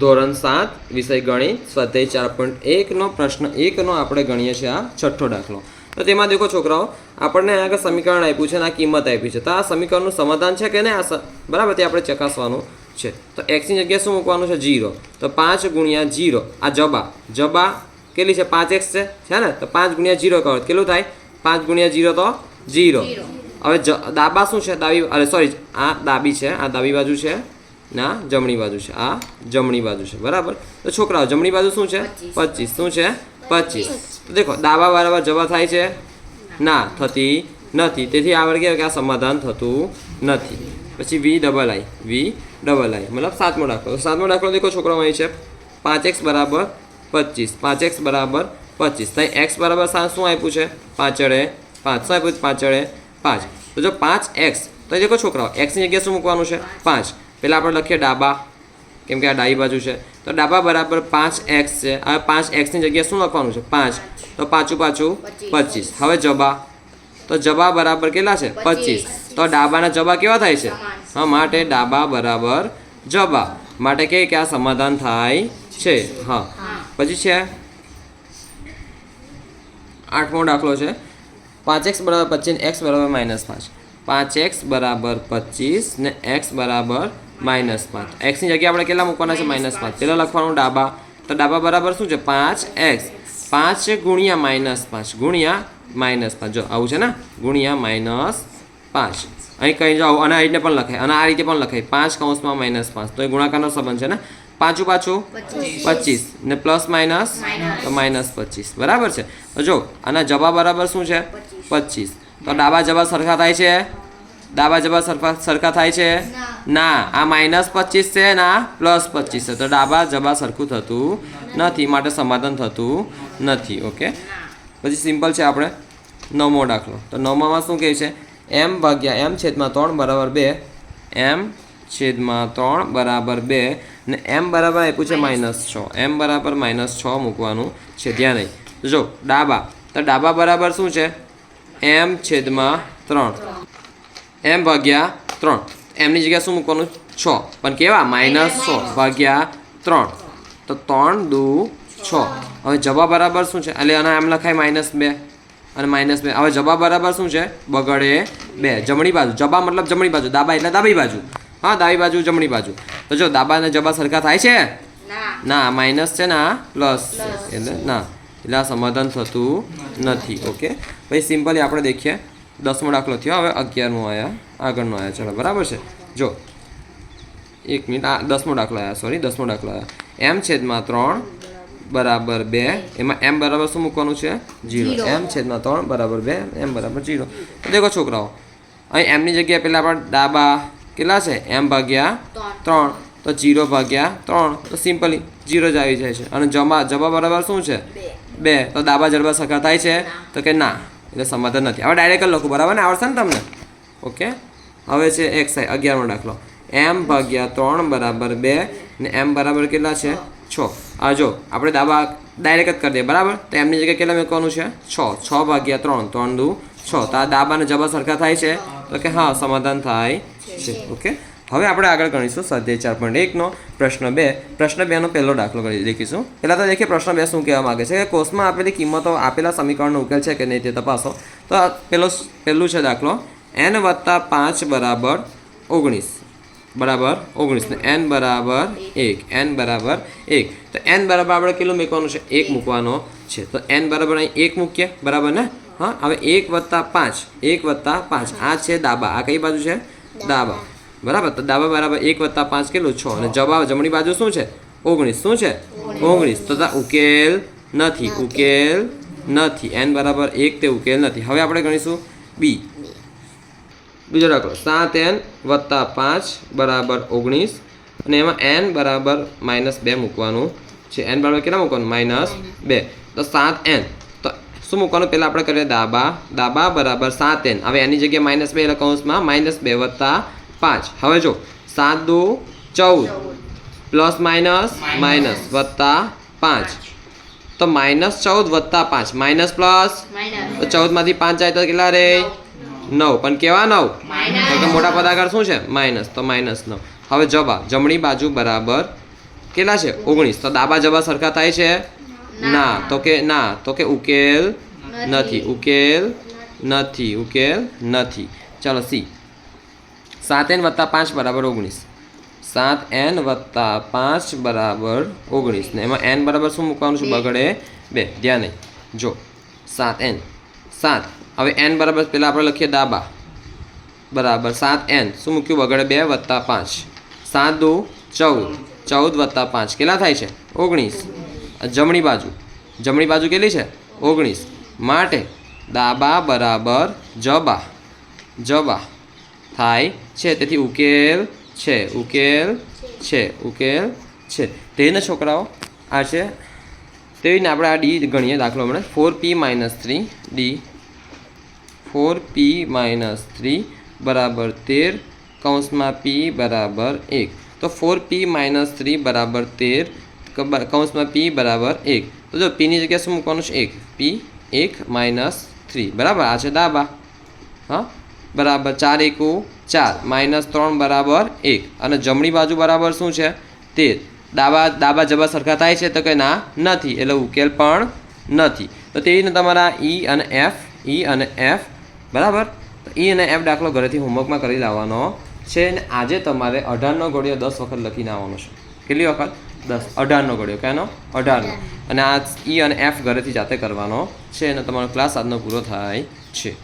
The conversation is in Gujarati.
ધોરણ સાત વિષય ગણિત સ્વાધ્યાય ચાર પોઈન્ટ એકનો પ્રશ્ન એકનો આપણે ગણીએ છીએ આ છઠ્ઠો દાખલો. તો તેમાં દેખો છોકરાઓ આપણને આગળ સમીકરણ આપ્યું છે અને આ કિંમત આપી છે. તો આ સમીકરણનું સમાધાન છે કે નહીં? આ બરાબર? તે આપણે ચકાસવાનું છે. તો એક્સની જગ્યાએ શું મૂકવાનું છે? જીરો તો પાંચ ગુણ્યા જીરો આ જબા. જબા કેટલી છે? પાંચ એક્સ છે? છે ને? તો પાંચ ગુણ્યા જીરો કરો કેટલું થાય? પાંચ ગુણ્યા જીરો તો જીરો હવે જ દાબા શું છે? ડાબી અરે સોરી આ ડાબી છે. આ ડાબી બાજુ છે. ના? જમણી બાજુ છે. આ જમણી બાજુ છે. બરાબર? તો છોકરાઓ જમણી બાજુ શું છે? પચીસ. શું છે? પચીસ. તો દેખો ડાબા બરાબર જવા થાય છે? ના થતી નથી. તેથી આવડ કહેવાય કે આ સમાધાન થતું નથી. પછી વી ડબલ આઈ. વી ડબલ આઈ. મતલબ સાતમો દાખલો. સાતમો દાખલો દેખો છોકરાઓ અહીં છે. પાંચ એક્સ બરાબર પચીસ. પાંચ એક્સ બરાબર પચીસ. તો એક્સ બરાબર સાત શું આપ્યું છે? પાંચડે પાંચ. શું આપ્યું છે? પાછળે પાંચ. તો જો પાંચ એક્સ. તો દેખો છોકરાઓ એક્સની જગ્યાએ શું મૂકવાનું છે? પાંચ. પહેલાં આપણે લખીએ ડાબા કેમ કે આ ડાબી બાજુ છે. તો ડાબા બરાબર પાંચ એક્સ છે. હવે પાંચ એક્સની જગ્યાએ શું લખવાનું છે? પાંચ. તો પાછું પાછું પચીસ. હવે જબા. તો જબા બરાબર કેટલા છે? પચીસ. તો ડાબાના જબા કેવા થાય છે? હા માટે ડાબા બરાબર જબા. માટે કે આ સમાધાન થાય છે. હા. પછી છે આઠમો દાખલો છે. પાંચ એક્સ બરાબર પચીસ એક્સ બરાબર માઇનસ પાંચ. પાંચ એક્સ બરાબર પચીસ ને એક્સ બરાબર માઇનસ પાંચ. એક્સની જગ્યાએ આપણે કેટલા મૂકવાના છે? માઇનસ પાંચ. પહેલાં લખવાનું ડાબા. તો ડાબા બરાબર શું છે? પાંચ એક્સ પાંચ ગુણ્યા માઇનસ પાંચ. ગુણ્યા માઇનસ પાંચ. જો, આવું છે ને? ગુણ્યા માઇનસ પાંચ. અહીં કહી જાઓ અને આ રીતે પણ લખાય. અને આ રીતે પણ લખાય. પાંચ કૌંસમાં માઇનસ પાંચ. તો એ ગુણાકારનો સંબંધ છે ને? પાછું પાછું? પચીસ. ને પ્લસ માઇનસ? તો માઇનસ પચીસ. બરાબર છે? જો, આના જવાબ બરાબર શું છે? પચીસ. તો ડાબા જવાબ સરખા થાય છે? ડાબા જબા સરખા સરખા થાય છે? ના. આ માઇનસ પચીસ છે ના પ્લસ પચીસ છે. તો ડાબા જબા સરખું થતું નથી. માટે સમાધાન થતું નથી. ઓકે? પછી સિમ્પલ છે આપણે નવમો દાખલો. તો નવમામાં શું કહે છે? એમ ભાગ્યા એમ છેદમાં ત્રણ બરાબર બે. એમ છેદમાં ત્રણ બરાબર બે. ને એમ બરાબર આપ્યું છે માઇનસ છ. એમ બરાબર માઇનસ છ મૂકવાનું છે. ત્યાં નહીં જો ડાબા. તો ડાબા બરાબર શું છે? એમ છેદમાં ત્રણ. એમ ભાગ્યા ત્રણ. એમની જગ્યાએ શું મૂકવાનું? છ. પણ કેવા? માઇનસ છ. ભાગ્યા ત્રણ. તો ત્રણ દુ છ. હવે જવાબ બરાબર શું છે? એટલે આના એમ લખાય માઇનસ બે. અને માઇનસ બે. હવે જવાબ બરાબર શું છે? બગડે બે. જમણી બાજુ. જબા મતલબ જમણી બાજુ. દાબા એટલે ડાબી બાજુ. હા ડાબી બાજુ જમણી બાજુ. તો જો દાબા અને જબા સરખા થાય છે? ના. માઇનસ છે ને આ પ્લસ. એટલે ના. એટલે આ સમાધાન થતું નથી. ઓકે? ભાઈ સિમ્પલી આપણે દેખીએ. દસમો દાખલો થયો. હવે અગિયારમો આવ્યા આગળનો આવ્યા ચલો બરાબર છે? જો એક મિનિટ આ દસમો દાખલો આવ્યા સોરી દસમો દાખલો આવ્યા એમ છેદમાં ત્રણ બરાબર બે એમાં એમ બરાબર શું મૂકવાનું છે? જીરો. એમ છેદમાં ત્રણ બરાબર બે એમ બરાબર જીરો. દેખો છોકરાઓ અહીં એમની જગ્યાએ પહેલાં આપણે ડાબા કેટલા છે? એમ ભાગ્યા ત્રણ. તો જીરો ભાગ્યા ત્રણ. તો સિમ્પલી જીરો જ આવી જાય છે. અને જમા જમા બરાબર શું છે? બે. તો ડાબા જડબા સખા થાય છે? તો કે ના. એટલે સમાધાન નથી. હવે ડાયરેક્ટ લખું. બરાબર ને? આવડશે ને તમને? ઓકે હવે છે એક સાઈ અગિયારમો દાખલો. એમ ભાગ્યા ત્રણ બરાબર બે ને એમ બરાબર કેટલા છે? છ. આ જો આપણે દાબા ડાયરેક્ટ જ કરી દઈએ. બરાબર? તો એમની જગ્યાએ કેટલા મૂકવાનું છે? છ. છ ભાગ્યા ત્રણ. ત્રણ દુ છ. તો આ દાબાને જબા સરખા થાય છે? તો કે હા સમાધાન થાય છે. ઓકે હવે આપણે આગળ ગણીશું સ્વાધ્યાય ચાર પોઈન્ટ એકનો પ્રશ્ન બે. પ્રશ્ન બેનો પહેલો દાખલો કરી દેખીશું. પહેલાં તો દેખીએ પ્રશ્ન બે શું કહેવા માગે છે કે કોષમાં આપેલી કિંમતો આપેલા સમીકરણનો ઉકેલ છે કે નહીં તે તપાસો. તો આ પેલો પહેલું છે દાખલો. એન વત્તા પાંચ બરાબર ઓગણીસ. બરાબર ઓગણીસ ને એન બરાબર એક. એન બરાબર એક. તો એન બરાબર આપણે કેટલું મૂકવાનું છે? એક મૂકવાનો છે. તો એન બરાબર અહીં એક મૂકીએ. બરાબર ને? હા, હવે એક વત્તા પાંચ. એક વત્તા પાંચ. આ છે દાબા આ કઈ બાજુ છે? દાબા બરાબર? તો દાબા બરાબર એક વત્તા પાંચ કેટલું? છ. અને જવાબ જમણી બાજુ શું છે? ઓગણીસ. શું છે? ઓગણીસ. તો તા ઉકેલ નથી. ઉકેલ નથી. એન બરાબર એક તે ઉકેલ નથી. હવે આપણે ગણીશું બી. બીજો દાખલો. સાત એન વત્તા પાંચ બરાબર ઓગણીસ. અને એમાં એન બરાબર માઇનસ બે મૂકવાનું છે. એન બરાબર કેટલા મૂકવાનું? માઇનસ બે. તો સાત એન. તો શું મૂકવાનું? પહેલાં આપણે કરીએ દાબા દાબા બરાબર સાત એન. હવે એની જગ્યાએ માઇનસ બે એટલે કૌંસમાં માઇનસ બે વત્તા પાંચ. હવે જો સાત દુ ચૌદ. Plus minus minus. વત્તા પાંચ. તો માઇનસ ચૌદ વત્તા પાંચ. Minus plus? તો ચૌદમાંથી પાંચ જાય તો કેટલા રે? નવ. પણ કેવા નવ? કે મોટા પદાકાર શું છે? માઇનસ. તો માઇનસ નવ. હવે જબા જમણી બાજુ બરાબર કેટલા છે? ઓગણીસ. તો ડાબા જબા સરખા થાય છે? ના. તો કે ના. તો કે ઉકેલ નથી. ઉકેલ નથી. ઉકેલ નથી. ચાલો સી. સાત એન વત્તા પાંચ બરાબર ઓગણીસ. સાત એન વત્તા પાંચ બરાબર ઓગણીસ. ને એમાં એન બરાબર શું મૂકવાનું છે. બગડે બે. ધ્યાન નહીં. જો સાત એન. સાત. હવે એન બરાબર પહેલાં આપણે લખીએ ડાબા. બરાબર સાત એન. શું મૂક્યું? બગડે બે વત્તા પાંચ. સાત દો ચૌદ. ચૌદ વત્તા પાંચ. કેટલા થાય છે? ઓગણીસ. જમણી બાજુ. જમણી બાજુ કેટલી છે? ઓગણીસ. માટે ડાબા બરાબર જબા. જબા. થાય છે. તેથી ઉકેલ છે. ઉકેલ છે. ઉકેલ છે. તેને છોકરાઓ આ છે. તેવી રીતે આપણે આ ડી ગણીએ દાખલો હમણાં. Four P minus three D four P minus three બરાબર તેર કૌંસમાં પી બરાબર એક. તો ફોર પી માઇનસ થ્રી બરાબર તેર કૌંસમાં પી બરાબર એક. તો જો પીની જગ્યાએ શું મૂકવાનું છે? એક. પી એક માઇનસ થ્રી બરાબર? આ છે ડાબા. હા? બરાબર ચાર એકુ ચાર. માઇનસ ત્રણ બરાબર એક. અને જમણી બાજુ બરાબર શું છે? તેર. ડાબા ડાબા જબા સરખા થાય છે તો કે ના? નથી. એટલે ઉકેલ પણ નથી. તો તે રીતે તમારા ઈ અને એફ ઈ અને એફ બરાબર? તો ઈ અને એફ દાખલો ઘરેથી હોમવર્કમાં કરી લાવવાનો છે અને આજે તમારે અઢારનો ઘડિયો દસ વખત લખીને આવવાનો છે. કેટલી વખત? દસ. અઢારનો ઘડિયો. કેનો? અઢારનો. અને આ ઈ અને એફ ઘરેથી જાતે કરવાનો છે અને તમારો ક્લાસ આજનો પૂરો થાય છે.